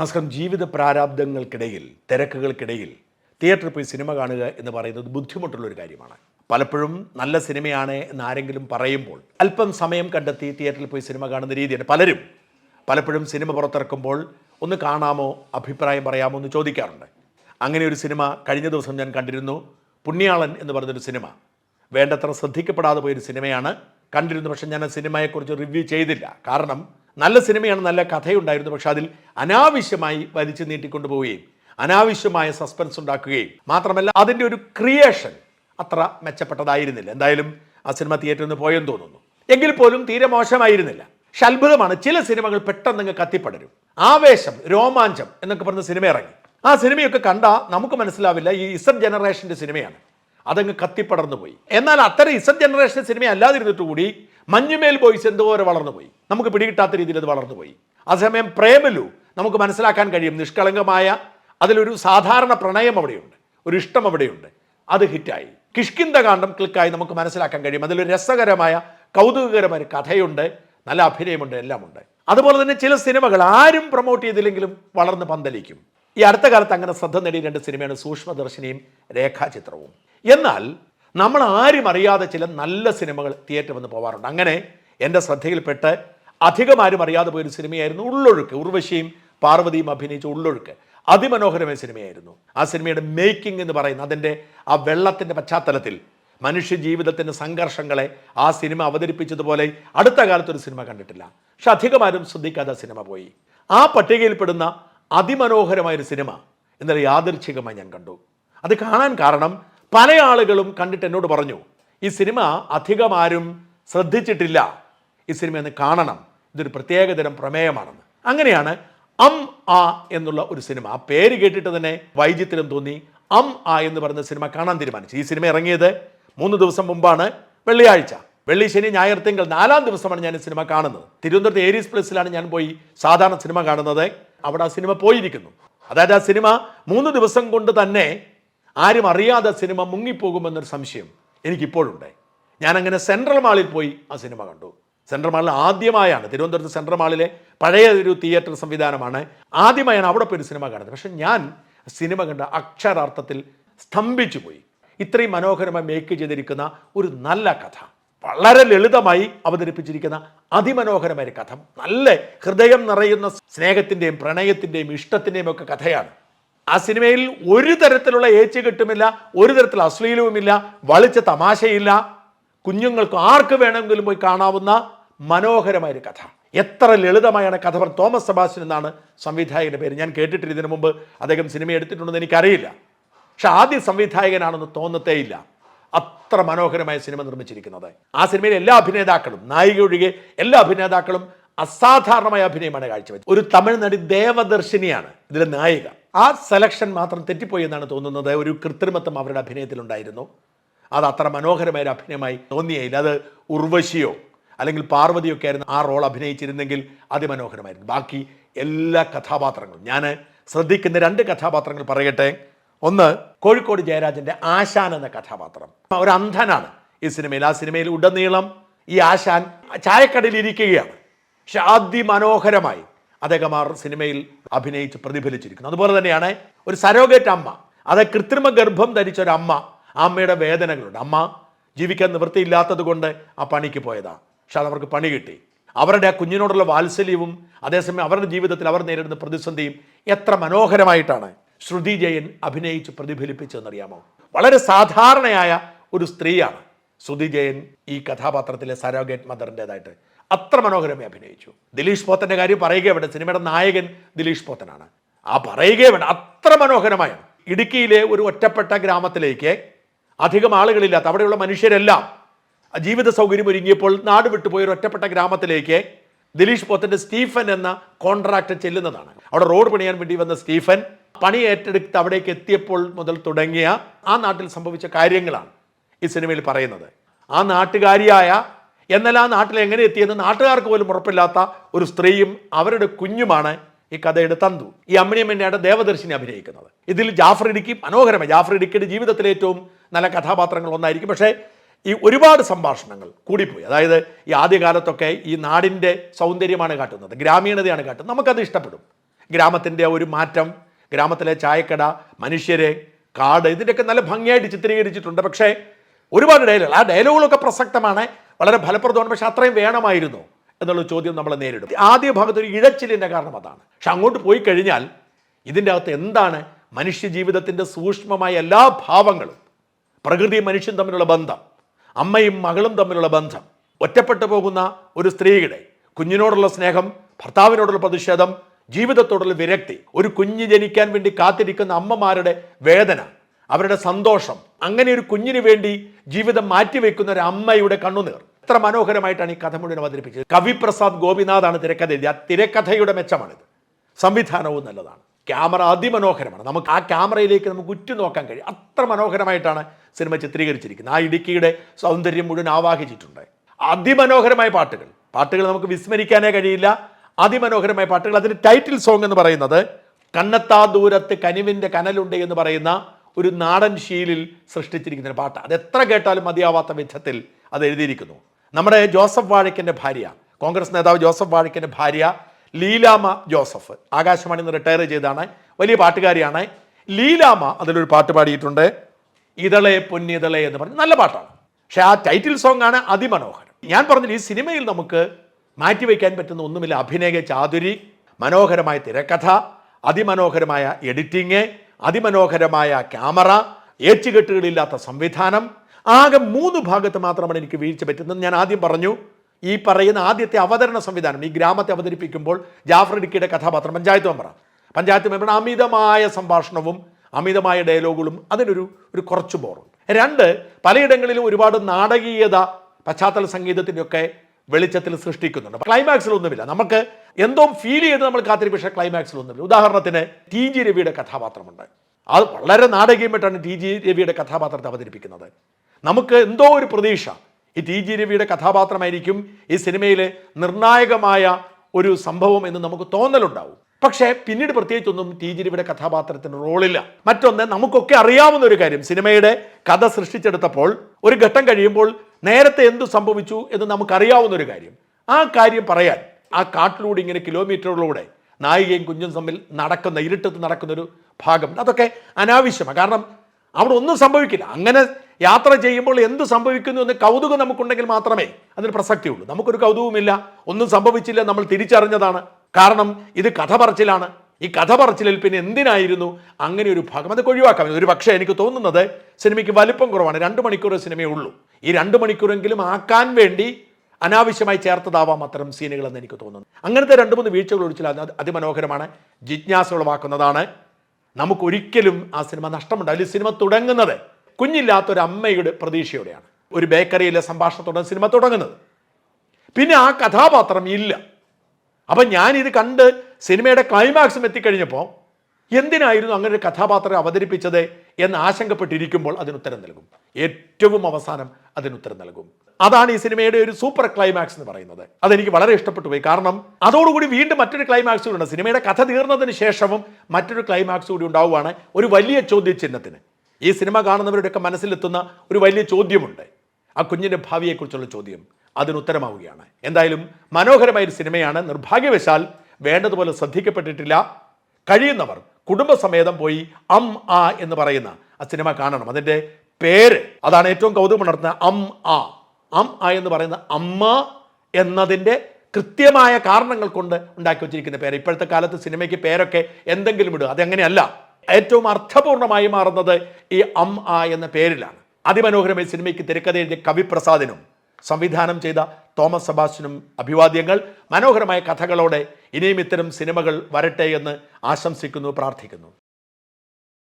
നമസ്കാരം ജീവിത പ്രാരാബ്ദങ്ങൾക്കിടയിൽ തിരക്കുകൾക്കിടയിൽ തിയേറ്ററിൽ പോയി സിനിമ കാണുക എന്ന് പറയുന്നത് ബുദ്ധിമുട്ടുള്ള ഒരു കാര്യമാണ്. പലപ്പോഴും നല്ല സിനിമയാണ് എന്ന് ആരെങ്കിലും പറയുമ്പോൾ അല്പം സമയം കണ്ടെത്തി തിയേറ്ററിൽ പോയി സിനിമ കാണുന്ന രീതിയാണ് പലരും. പലപ്പോഴും സിനിമ പുറത്തിറക്കുമ്പോൾ ഒന്ന് കാണാമോ അഭിപ്രായം പറയാമോ എന്ന് ചോദിക്കാറുണ്ട്. അങ്ങനെ ഒരു സിനിമ കഴിഞ്ഞ ദിവസം ഞാൻ കണ്ടിരുന്നു പുണ്യാളൻ എന്ന് പറഞ്ഞൊരു സിനിമ. വേണ്ടത്ര ശ്രദ്ധിക്കപ്പെടാതെ പോയൊരു സിനിമയാണ്. കണ്ടിരുന്നു പക്ഷേ ഞാൻ ആ സിനിമയെക്കുറിച്ച് റിവ്യൂ ചെയ്തില്ല. കാരണം നല്ല സിനിമയാണ് നല്ല കഥയുണ്ടായിരുന്നു പക്ഷെ അതിൽ അനാവശ്യമായി വലിച്ചു നീട്ടിക്കൊണ്ടുപോവുകയും അനാവശ്യമായ സസ്പെൻസ് ഉണ്ടാക്കുകയും മാത്രമല്ല അതിന്റെ ഒരു ക്രിയേഷൻ അത്ര മെച്ചപ്പെട്ടതായിരുന്നില്ല. എന്തായാലും ആ സിനിമ തിയേറ്ററിൽ നിന്ന് പോയെന്ന് തോന്നുന്നു. എങ്കിൽ പോലും തീരെ മോശമായിരുന്നില്ല. പക്ഷെ അത്ഭുതമാണ് ചില സിനിമകൾ പെട്ടെന്ന് അങ്ങ് കത്തിപ്പടരും. ആവേശം രോമാഞ്ചം എന്നൊക്കെ പറഞ്ഞ സിനിമ ഇറങ്ങി. ആ സിനിമയൊക്കെ കണ്ടാൽ നമുക്ക് മനസ്സിലാവില്ല ഈ ഇസഡ് ജനറേഷന്റെ സിനിമയാണ്. അതങ്ങ് കത്തിപ്പടർന്നു പോയി എന്നാൽ അത്തരം ഇസഡ് ജനറേഷൻ സിനിമ അല്ലാതിരുന്നിട്ട് കൂടി മഞ്ഞുമേൽ ബോയ്സ് എന്തോരം വളർന്നു പോയി. നമുക്ക് പിടികിട്ടാത്ത രീതിയിൽ അത് വളർന്നു പോയി. അതേസമയം പ്രേമലു നമുക്ക് മനസ്സിലാക്കാൻ കഴിയും. നിഷ്കളങ്കമായ അതിലൊരു സാധാരണ പ്രണയം അവിടെയുണ്ട്. ഒരു ഇഷ്ടം അവിടെയുണ്ട്. അത് ഹിറ്റായി. കിഷ്കിന്ദകാന്ഡം ക്ലിക്കായി നമുക്ക് മനസ്സിലാക്കാൻ കഴിയും. അതിലൊരു രസകരമായ കൗതുകകരമായ കഥയുണ്ട്. നല്ല അഭിനയമുണ്ട്. എല്ലാമുണ്ട്. അതുപോലെ തന്നെ ചില സിനിമകൾ ആരും പ്രൊമോട്ട് ചെയ്തില്ലെങ്കിലും വളർന്ന് പന്തലിക്കും. ഈ അടുത്ത കാലത്ത് അങ്ങനെ ശ്രദ്ധ നേടിയ രണ്ട് സിനിമയാണ് സൂക്ഷ്മദർശിനിയും രേഖാചിത്രവും. എന്നാൽ നമ്മൾ ആരും അറിയാതെ ചില നല്ല സിനിമകൾ തിയേറ്റർ വന്ന് പോവാറുണ്ട്. അങ്ങനെ എന്റെ ശ്രദ്ധയിൽപ്പെട്ട് അധികം ആരും അറിയാതെ പോയൊരു സിനിമയായിരുന്നു ഉള്ളൊഴുക്ക്. ഉർവശിയും പാർവതിയും അഭിനയിച്ച ഉള്ളൊഴുക്ക്. അതിമനോഹരമായ സിനിമയായിരുന്നു. ആ സിനിമയുടെ മേക്കിംഗ് എന്ന് പറയുന്ന അതിന്റെ ആ വെള്ളത്തിന്റെ പശ്ചാത്തലത്തിൽ മനുഷ്യ ജീവിതത്തിന്റെ സംഘർഷങ്ങളെ ആ സിനിമ അവതരിപ്പിച്ചതുപോലെ അടുത്ത കാലത്തൊരു സിനിമ കണ്ടിട്ടില്ല. പക്ഷെ അധികമാരും ശ്രദ്ധിക്കാതെ സിനിമ പോയി. ആ പട്ടികയിൽപ്പെടുന്ന അതിമനോഹരമായൊരു സിനിമ ഇന്നലെ യാദർച്ഛികമായി ഞാൻ കണ്ടു. അത് കാണാൻ കാരണം പല ആളുകളും കണ്ടിട്ട് എന്നോട് പറഞ്ഞു ഈ സിനിമ അധികം ആരും ശ്രദ്ധിച്ചിട്ടില്ല. ഈ സിനിമ ഒന്ന് കാണണം. ഇതൊരു പ്രത്യേകതരം പ്രമേയമാണെന്ന്. അങ്ങനെയാണ് അം ആ എന്നുള്ള ഒരു സിനിമ. ആ പേര് കേട്ടിട്ട് തന്നെ വൈചിത്രം തോന്നി അം ആ എന്ന് പറയുന്ന സിനിമ കാണാൻ തീരുമാനിച്ചു. ഈ സിനിമ ഇറങ്ങിയത് മൂന്ന് ദിവസം മുമ്പാണ് വെള്ളിയാഴ്ച. വെള്ളി ശനി ഞായർ തിങ്കൾ നാലാം ദിവസമാണ് ഞാൻ സിനിമ കാണുന്നത്. തിരുവനന്തപുരത്ത് ഏരീസ് പ്ലസിലാണ് ഞാൻ പോയി സാധാരണ സിനിമ കാണുന്നത്. അവിടെ ആ സിനിമ പോയിരിക്കുന്നു. അതായത് ആ സിനിമ മൂന്ന് ദിവസം കൊണ്ട് തന്നെ ആരും അറിയാതെ സിനിമ മുങ്ങിപ്പോകുമെന്നൊരു സംശയം എനിക്കിപ്പോഴുണ്ട്. ഞാനങ്ങനെ സെൻട്രൽ മാളിൽ പോയി ആ സിനിമ കണ്ടു. സെൻട്രൽ മാളിൽ ആദ്യമായാണ് തിരുവനന്തപുരത്ത് സെൻട്രൽ മാളിലെ പഴയ ഒരു തിയേറ്റർ സംവിധാനമാണ്. ആദ്യമായാണ് അവിടെ പോയി ഒരു സിനിമ കാണുന്നത്. പക്ഷെ ഞാൻ സിനിമ കണ്ട അക്ഷരാർത്ഥത്തിൽ സ്തംഭിച്ചു പോയി ഇത്രയും മനോഹരമായി മേക്ക് ചെയ്തിരിക്കുന്ന ഒരു നല്ല കഥ. വളരെ ലളിതമായി അവതരിപ്പിച്ചിരിക്കുന്ന അതിമനോഹരമായ കഥ. നല്ല ഹൃദയം നിറയുന്ന സ്നേഹത്തിന്റെയും പ്രണയത്തിന്റെയും ഇഷ്ടത്തിന്റെയും ഒക്കെ കഥയാണ്. ആ സിനിമയിൽ ഒരു തരത്തിലുള്ള ഏച്ചുകെട്ടുമില്ല ഒരു തരത്തിൽ അശ്ലീലവുമില്ല വളിച്ച തമാശയില്ല. കുഞ്ഞുങ്ങൾക്ക് ആർക്ക് വേണമെങ്കിലും പോയി കാണാവുന്ന മനോഹരമായ ഒരു കഥ. എത്ര ലളിതമായാണ് കഥ പറഞ്ഞ തോമസ് സെബാസ്റ്റ്യൻ എന്നാണ് സംവിധായകന്റെ പേര്. ഞാൻ കേട്ടിട്ടില്ല ഇതിനു മുമ്പ് അദ്ദേഹം സിനിമ എടുത്തിട്ടുണ്ടെന്ന് എനിക്കറിയില്ല. പക്ഷെ ആദ്യ സംവിധായകനാണെന്ന് തോന്നത്തേയില്ല. അത്ര മനോഹരമായ സിനിമ നിർമ്മിച്ചിരിക്കുന്നത്. ആ സിനിമയിലെ എല്ലാ അഭിനേതാക്കളും നായിക ഒഴികെ എല്ലാ അഭിനേതാക്കളും അസാധാരണമായ അഭിനയമാണ് കാഴ്ചവെച്ചത്. ഒരു തമിഴ് നടി ദേവദർശിനിയാണ് ഇതിലെ നായിക. ആ സെലക്ഷൻ മാത്രം തെറ്റിപ്പോയി എന്നാണ് തോന്നുന്നത്. ഒരു കൃത്രിമത്വം അവരുടെ അഭിനയത്തിലുണ്ടായിരുന്നു. അത് അത്ര മനോഹരമായ ഒരു അഭിനയമായി തോന്നിയയില്ല. അത് ഉർവശിയോ അല്ലെങ്കിൽ പാർവതിയൊക്കെ ആയിരുന്നു ആ റോൾ അഭിനയിച്ചിരുന്നെങ്കിൽ അതിമനോഹരമായിരുന്നു. ബാക്കി എല്ലാ കഥാപാത്രങ്ങളും. ഞാൻ ശ്രദ്ധിക്കുന്ന രണ്ട് കഥാപാത്രങ്ങൾ പറയട്ടെ. ഒന്ന് കോഴിക്കോട് ജയരാജന്റെ ആശാൻ എന്ന കഥാപാത്രം. ഒരു അന്ധനാണ് ഈ സിനിമയിൽ. ആ സിനിമയിൽ ഉടനീളം ഈ ആശാൻ ചായക്കടയിൽ ഇരിക്കുകയാണ്. പക്ഷെ അതിമനോഹരമായി അദ്ദേഹം ആ സിനിമയിൽ അഭിനയിച്ച് പ്രതിഫലിച്ചിരിക്കുന്നു. അതുപോലെ തന്നെയാണ് ഒരു സരോഗേറ്റ് അമ്മ. അത് കൃത്രിമ ഗർഭം ധരിച്ച ഒരു അമ്മ. അമ്മയുടെ വേദനകളുണ്ട്. അമ്മ ജീവിക്കാൻ നിവൃത്തിയില്ലാത്തത് കൊണ്ട് ആ പണിക്ക് പോയതാണ് പക്ഷെ അവർക്ക് പണി കിട്ടി. അവരുടെ ആ കുഞ്ഞിനോടുള്ള വാത്സല്യവും അതേസമയം അവരുടെ ജീവിതത്തിൽ അവർ നേരിടുന്ന പ്രതിസന്ധിയും എത്ര മനോഹരമായിട്ടാണ് ശ്രുതി ജയൻ അഭിനയിച്ച് പ്രതിഫലിപ്പിച്ചതെന്നറിയാമോ? വളരെ സാധാരണയായ ഒരു സ്ത്രീയാണ് ശ്രുതി ജയൻ ഈ കഥാപാത്രത്തിലെ സരോഗേറ്റ് മദറിന്റെതായിട്ട്. അത്ര മനോഹരമായി അഭിനയിച്ചു. ദിലീഷ് പോത്തന്റെ കാര്യം പറയുകയേ വേണ്ട സിനിമയുടെ നായകൻ ദിലീഷ് പോത്തനാണ്. ആ പറയുകയേ വേണ്ട അത്ര മനോഹരമായാണ് ഇടുക്കിയിലെ ഒരു ഒറ്റപ്പെട്ട ഗ്രാമത്തിലേക്ക് അധികം ആളുകളില്ലാത്ത അവിടെയുള്ള മനുഷ്യരെല്ലാം ജീവിത സൗകര്യം ഒരുങ്ങിയപ്പോൾ നാട് വിട്ടുപോയ ഒരു ഒറ്റപ്പെട്ട ഗ്രാമത്തിലേക്ക് ദിലീഷ് പോത്തന്റെ സ്റ്റീഫൻ എന്ന കോൺട്രാക്ട് ചെല്ലുന്നതാണ്. അവിടെ റോഡ് പണിയാൻ വേണ്ടി വന്ന സ്റ്റീഫൻ പണി ഏറ്റെടുത്ത് അവിടേക്ക് എത്തിയപ്പോൾ മുതൽ തുടങ്ങിയ ആ നാട്ടിൽ സംഭവിച്ച കാര്യങ്ങളാണ് ഈ സിനിമയിൽ പറയുന്നത്. ആ നാട്ടുകാരിയായ എന്നാൽ ആ നാട്ടിൽ എങ്ങനെ എത്തിയെന്ന് നാട്ടുകാർക്ക് പോലും ഉറപ്പില്ലാത്ത ഒരു സ്ത്രീയും അവരുടെ കുഞ്ഞുമാണ് ഈ കഥയുടെ തന്തു ഈ അമ്മിണിയമ്മയാണ് ദേവദർശിനി അഭിനയിക്കുന്നത്. ഇതിൽ ജാഫർ ഇടുക്കി മനോഹരമായി ജാഫർ ഇടുക്കിയുടെ ജീവിതത്തിലെ ഏറ്റവും നല്ല കഥാപാത്രങ്ങൾ ഒന്നായിരിക്കും. പക്ഷേ ഈ ഒരുപാട് സംഭാഷണങ്ങൾ കൂടിപ്പോയി. അതായത് ഈ ആദ്യകാലത്തൊക്കെ ഈ നാടിന്റെ സൗന്ദര്യമാണ് കാട്ടുന്നത് ഗ്രാമീണതയാണ് കാട്ടുന്നത്. നമുക്കത് ഇഷ്ടപ്പെടും. ഗ്രാമത്തിന്റെ ഒരു മാറ്റം ഗ്രാമത്തിലെ ചായക്കട മനുഷ്യരെ കാട് ഇതിന്റെയൊക്കെ നല്ല ഭംഗിയായിട്ട് ചിത്രീകരിച്ചിട്ടുണ്ട്. പക്ഷേ ഒരുപാട് ഡയലോഗ് ആ ഡയലോഗുകളൊക്കെ പ്രസക്തമാണ്. വളരെ ഫലപ്രദമാണ്. പക്ഷെ അത്രയും വേണമായിരുന്നു എന്നുള്ള ചോദ്യം നമ്മൾ നേരിടും. ആദ്യ ഭാഗത്ത് ഒരു ഇഴച്ചിലിന്റെ കാരണം അതാണ്. പക്ഷെ അങ്ങോട്ട് പോയി കഴിഞ്ഞാൽ ഇതിന്റെ അകത്ത് എന്താണ്? മനുഷ്യജീവിതത്തിന്റെ സൂക്ഷ്മമായ എല്ലാ ഭാവങ്ങളും പ്രകൃതിയും മനുഷ്യൻ തമ്മിലുള്ള ബന്ധം അമ്മയും മകളും തമ്മിലുള്ള ബന്ധം ഒറ്റപ്പെട്ടു പോകുന്ന ഒരു സ്ത്രീയുടെ കുഞ്ഞിനോടുള്ള സ്നേഹം ഭർത്താവിനോടുള്ള പ്രതിഷേധം ജീവിതത്തോടുള്ള വിരക്തി ഒരു കുഞ്ഞ് ജനിക്കാൻ വേണ്ടി കാത്തിരിക്കുന്ന അമ്മമാരുടെ വേദന അവരുടെ സന്തോഷം അങ്ങനെ ഒരു കുഞ്ഞിന് വേണ്ടി ജീവിതം മാറ്റിവെക്കുന്ന ഒരു അമ്മയുടെ കണ്ണുനീർ. എത്ര മനോഹരമായിട്ടാണ് ഈ കഥ മുഴുവൻ അവതരിപ്പിച്ചത്? കവിപ്രസാദ് ഗോപിനാഥാണ് തിരക്കഥ എഴുതിയത് ആ തിരക്കഥയുടെ മെച്ചമാണിത്. സംവിധാനവും നല്ലതാണ്. ക്യാമറ അതിമനോഹരമാണ്. നമുക്ക് ആ ക്യാമറയിലേക്ക് നമുക്ക് ഉറ്റുനോക്കാൻ കഴിയും. അത്ര മനോഹരമായിട്ടാണ് സിനിമ ചിത്രീകരിച്ചിരിക്കുന്നത്. ആ ഇടുക്കിയുടെ സൗന്ദര്യം മുഴുവൻ ആവാഹിച്ചിട്ടുണ്ട്. അതിമനോഹരമായ പാട്ടുകൾ. പാട്ടുകൾ നമുക്ക് വിസ്മരിക്കാനേ കഴിയില്ല. അതിമനോഹരമായ പാട്ടുകൾ. അതിന്റെ ടൈറ്റിൽ സോങ് എന്ന് പറയുന്നത് കണ്ണത്താ ദൂരത്ത് കനിവിന്റെ കനലുണ്ട് എന്ന് പറയുന്ന ഒരു നാടൻ ശീലിൽ സൃഷ്ടിച്ചിരിക്കുന്ന പാട്ട് അത് എത്ര കേട്ടാലും മതിയാവാത്ത വിധത്തിൽ അത് എഴുതിയിരിക്കുന്നു. നമ്മുടെ ജോസഫ് വാഴയ്ക്കന്റെ ഭാര്യ കോൺഗ്രസ് നേതാവ് ജോസഫ് വാഴയ്ക്കന്റെ ഭാര്യ ലീലാമ ജോസഫ് ആകാശവാണി നിന്ന് റിട്ടയർ ചെയ്താണ് വലിയ പാട്ടുകാരിയാണ്. ലീലാമ അതിലൊരു പാട്ട് പാടിയിട്ടുണ്ട് ഇതളെ പൊന്നിതളെ എന്ന് പറഞ്ഞ് നല്ല പാട്ടാണ്. പക്ഷേ ആ ടൈറ്റിൽ സോങ് ആണ് അതിമനോഹരം. ഞാൻ പറഞ്ഞില്ല ഈ സിനിമയിൽ നമുക്ക് മാറ്റിവെക്കാൻ പറ്റുന്ന ഒന്നുമില്ല അഭിനയ ചാതുരി മനോഹരമായ തിരക്കഥ അതിമനോഹരമായ എഡിറ്റിങ് അതിമനോഹരമായ ക്യാമറ ഏച്ചുകെട്ടുകളില്ലാത്ത സംവിധാനം ആകെ മൂന്ന് ഭാഗത്ത് മാത്രമാണ് എനിക്ക് വീഴ്ച പറ്റുന്നത്. ഞാൻ ആദ്യം പറഞ്ഞു ഈ പറയുന്ന ആദ്യത്തെ അവതരണ സംവിധാനം ഈ ഗ്രാമത്തെ അവതരിപ്പിക്കുമ്പോൾ ജാഫർ ഇടുക്കിയുടെ കഥാപാത്രം പഞ്ചായത്ത് മെമ്പറ. പഞ്ചായത്ത് മെമ്പർ അമിതമായ സംഭാഷണവും അമിതമായ ഡയലോഗുകളും അതിനൊരു ഒരു കുറച്ച് ബോറുണ്ട് രണ്ട് പലയിടങ്ങളിലും ഒരുപാട് നാടകീയത പശ്ചാത്തല സംഗീതത്തിന്റെയൊക്കെ വെളിച്ചത്തിൽ സൃഷ്ടിക്കുന്നുണ്ട്. ക്ലൈമാക്സിലൊന്നുമില്ല. നമുക്ക് എന്തോ ഫീൽ ചെയ്ത് നമ്മൾ കാത്തിരി പക്ഷേ ക്ലൈമാക്സിലൊന്നുമില്ല. ഉദാഹരണത്തിന് ടി ജി രവിയുടെ കഥാപാത്രമുണ്ട്. അത് വളരെ നാടകീയമായിട്ടാണ് ടി ജി രവിയുടെ കഥാപാത്രത്തെ അവതരിപ്പിക്കുന്നത്. നമുക്ക് എന്തോ ഒരു പ്രതീക്ഷ. ഈ ടി ജി രവിയുടെ കഥാപാത്രമായിരിക്കും ഈ സിനിമയിലെ നിർണായകമായ ഒരു സംഭവം എന്ന് നമുക്ക് തോന്നലുണ്ടാവും. പക്ഷേ പിന്നീട് പ്രത്യേകിച്ചൊന്നും ടി ജി രവിയുടെ കഥാപാത്രത്തിന് റോളില്ല. മറ്റൊന്ന് നമുക്കൊക്കെ അറിയാവുന്ന ഒരു കാര്യം. സിനിമയുടെ കഥ സൃഷ്ടിച്ചെടുത്തപ്പോൾ ഒരു ഘട്ടം കഴിയുമ്പോൾ നേരത്തെ എന്തു സംഭവിച്ചു എന്ന് നമുക്കറിയാവുന്ന ഒരു കാര്യം. ആ കാര്യം പറയാൻ ആ കാട്ടിലൂടെ ഇങ്ങനെ കിലോമീറ്ററുകളിലൂടെ നായികയും കുഞ്ഞും തമ്മിൽ നടക്കുന്ന ഇരുട്ടത്ത് നടക്കുന്നൊരു ഭാഗം. അതൊക്കെ അനാവശ്യമാണ്. കാരണം അവിടെ ഒന്നും സംഭവിക്കില്ല. അങ്ങനെ യാത്ര ചെയ്യുമ്പോൾ എന്ത് സംഭവിക്കുന്നു എന്ന് കൗതുകം നമുക്കുണ്ടെങ്കിൽ മാത്രമേ അതിന് പ്രസക്തിയുള്ളൂ. നമുക്കൊരു കൗതുകവുമില്ല. ഒന്നും സംഭവിച്ചില്ല. നമ്മൾ തിരിച്ചറിഞ്ഞതാണ്. കാരണം ഇത് കഥ പറച്ചിലാണ് ഈ കഥ പറച്ചിലിൽ പിന്നെ എന്തിനായിരുന്നു? അങ്ങനെ ഒരു ഭാഗം അതൊക്കെ ഒഴിവാക്കാം. ഒരു പക്ഷേ എനിക്ക് തോന്നുന്നത് സിനിമയ്ക്ക് വലിപ്പം കുറവാണ്. രണ്ട് മണിക്കൂർ സിനിമയേ ഉള്ളൂ. ഈ രണ്ട് മണിക്കൂറെങ്കിലും ആക്കാൻ വേണ്ടി അനാവശ്യമായി ചേർത്തതാവാം അത്തരം സീനുകളെന്ന് എനിക്ക് തോന്നുന്നു. അങ്ങനത്തെ രണ്ട് മൂന്ന് വീഴ്ചകൾ ഒഴിച്ചാൽ അത് അതിമനോഹരമാണ്. ജിജ്ഞാസ ഉളവാക്കുന്നതാണ് നമുക്കൊരിക്കലും ആ സിനിമ നഷ്ടമുണ്ടാവില്ല. സിനിമ തുടങ്ങുന്നത് കുഞ്ഞില്ലാത്തൊരു അമ്മയുടെ പ്രതീക്ഷയോടെയാണ്. ഒരു ബേക്കറിയിലെ സംഭാഷണത്തോടെ സിനിമ തുടങ്ങുന്നത്. പിന്നെ ആ കഥാപാത്രം ഇല്ല. അപ്പം ഞാനിത് കണ്ട് സിനിമയുടെ ക്ലൈമാക്സും എത്തിക്കഴിഞ്ഞപ്പോൾ എന്തിനായിരുന്നു അങ്ങനെ ഒരു കഥാപാത്രം അവതരിപ്പിച്ചത്? എന്ന് ആശങ്കപ്പെട്ടിരിക്കുമ്പോൾ അതിന് ഉത്തരം നൽകും. ഏറ്റവും അവസാനം അതിന് ഉത്തരം നൽകും. അതാണ് ഈ സിനിമയുടെ ഒരു സൂപ്പർ ക്ലൈമാക്സ് എന്ന് പറയുന്നത്. അതെനിക്ക് വളരെ ഇഷ്ടപ്പെട്ടു പോയി കാരണം അതോടുകൂടി വീണ്ടും മറ്റൊരു ക്ലൈമാക്സ് കൂടി ഉണ്ട് സിനിമയുടെ കഥ തീർന്നതിന് ശേഷവും മറ്റൊരു ക്ലൈമാക്സ് കൂടി ഉണ്ടാവുകയാണ് ഒരു വലിയ ചോദ്യചിഹ്നത്തിന്. ഈ സിനിമ കാണുന്നവരുടെയൊക്കെ മനസ്സിലെത്തുന്ന ഒരു വലിയ ചോദ്യമുണ്ട്. ആ കുഞ്ഞിന്റെ ഭാവിയെക്കുറിച്ചുള്ള ചോദ്യം അതിന് ഉത്തരമാവുകയാണ്. എന്തായാലും മനോഹരമായ ഒരു സിനിമയാണ്. നിർഭാഗ്യവശാൽ വേണ്ടതുപോലെ ശ്രദ്ധിക്കപ്പെട്ടിട്ടില്ല. കഴിയുന്നവർ കുടുംബസമേതം പോയി അം ആ എന്ന് പറയുന്ന ആ സിനിമ കാണണം. അതിന്റെ പേര് അതാണ് ഏറ്റവും കൗതുകമുണർത്തുന്ന അം ആ. അം ആ എന്ന് പറയുന്ന അമ്മ എന്നതിന്റെ കൃത്യമായ കാരണങ്ങൾ കൊണ്ട് ഉണ്ടാക്കി വച്ചിരിക്കുന്ന പേര്. ഇപ്പോഴത്തെ കാലത്ത് സിനിമയ്ക്ക് പേരൊക്കെ എന്തെങ്കിലും ഇടുക അതെങ്ങനെയല്ല. ഏറ്റവും അർത്ഥപൂർണമായി മാറുന്നത് ഈ അം ആ എന്ന പേരിലാണ്. അതിമനോഹരമായ സിനിമയ്ക്ക് തിരക്കഥ എഴുതിയ കവിപ്രസാദിനും സംവിധാനം ചെയ്ത തോമസ് സബാസിനും അഭിവാദ്യങ്ങൾ മനോഹരമായ കഥകളോടെ ഇനിയും ഇത്തരം സിനിമകൾ വരട്ടെ എന്ന് ആശംസിക്കുന്നു പ്രാർത്ഥിക്കുന്നു.